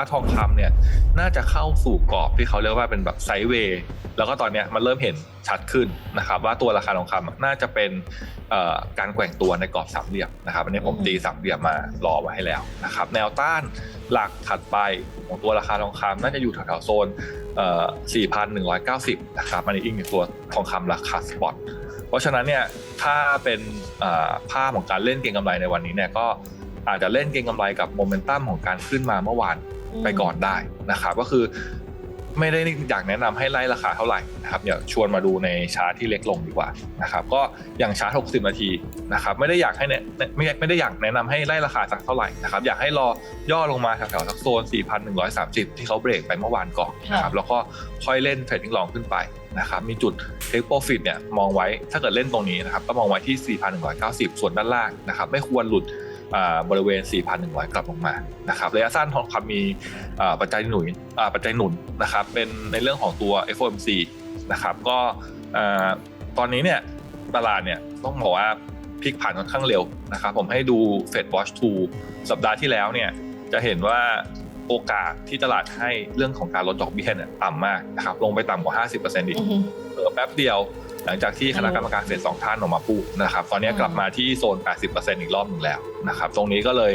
ว่าทองคำเนี่ยน่าจะเข้าสู่กรอบที่เขาเรียกว่าเป็นแบบไซด์เวย์แล้วก็ตอนเนี้ยมันเริ่มเห็นชัดขึ้นนะครับว่าตัวราคาทองคำอะน่าจะเป็นเอ่อการแกว่งตัวในกรอบสามเหลี่ยมนะครับอันนี้ผมอืมตีสามเหลี่ยมมารอไว้ให้แล้วนะครับแนวต้านหลักถัดไปของตัวราคาทองคำน่าจะอยู่แถวๆโซนเอ่อ4,190 นะครับอันนี้อิงกับตัวทองคำราคาสปอตเพราะฉะนั้นเนี่ยถ้าเป็นอ่าภาพของการเล่นเก็งกำไรในวันนี้เนี่ยก็อาจจะเล่นเก็งกำไรกับโมเมนตัมของการขึ้นมาเมื่อวาน ไปก่อนได้นะครับ ก็คือไม่ได้อยากแนะนำให้ไล่ราคาเท่าไหร่นะครับอย่าชวนมาดูในชาร์ตที่เล็กลงดีกว่านะครับ ก็อย่างชาร์ต60 นาทีนะครับ ไม่ได้อยากให้แนะไม่ไม่ได้อยากแนะนำให้ไล่ราคาสักเท่าไหร่นะครับ อยากให้รอย่อลงมาแถวๆสักโซน 4,130 ที่เขาเบรกไปเมื่อวานก่อนนะครับ แล้วก็ค่อยเล่นเทรดดิ้งลองขึ้นไปนะครับ มีจุดเทคโปรฟิตเนี่ยมองไว้ถ้าเกิดเล่นตรงนี้นะครับ ก็มองไว้ที่ 4,190 ส่วนด้านล่างนะครับ ไม่ควรหลุด บริเวณ 4,100 กลับลงมานะครับระยะสั้นทองคำมีอ่าปัจจัยหนุนอ่าปัจจัยหนุนนะครับเป็นในเรื่องของตัว FOMC นะครับก็อ่าตอนนี้เนี่ยตลาดเนี่ยต้องบอกว่าพลิกผันค่อนข้างเร็วนะครับผมให้ดู Fed Watch 2 สัปดาห์ที่แล้วเนี่ยจะเห็นว่าโอกาสที่ตลาดให้เรื่องของการลดดอกเบี้ยเนี่ยต่ำมากนะครับลงไปต่ำกว่า 50%อีกอือฮึเผลอแป๊บเดียว หลังจากที่คณะกรรมการเฟดสองท่านออกมาพูดนะครับ ตอนนี้อืมกลับมาที่โซน 80%อีกรอบหนึ่งแล้วนะครับ ตรงนี้ก็เลย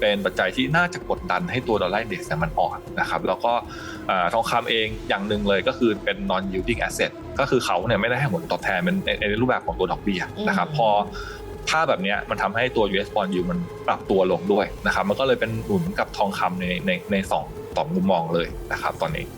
เป็นปัจจัยที่น่าจะกดดันให้ตัวดอลลาร์อินเด็กซ์เนี่ยมันอ่อนนะครับ แล้วก็อ่าทองคำเองอย่างหนึ่งเลยก็คือเป็น non yielding asset ก็คือเขาเนี่ยไม่ได้ให้ผลตอบแทนเป็นในในรูปแบบของตัวดอกเบี้ยนะครับ พอภาพแบบเนี้ยมันทำให้ตัว US bond yield มันปรับตัวลงด้วยนะครับ มันก็เลยเป็นหนุนกับทองคำในในในสองสองมุมมองเลยนะครับตอนนี้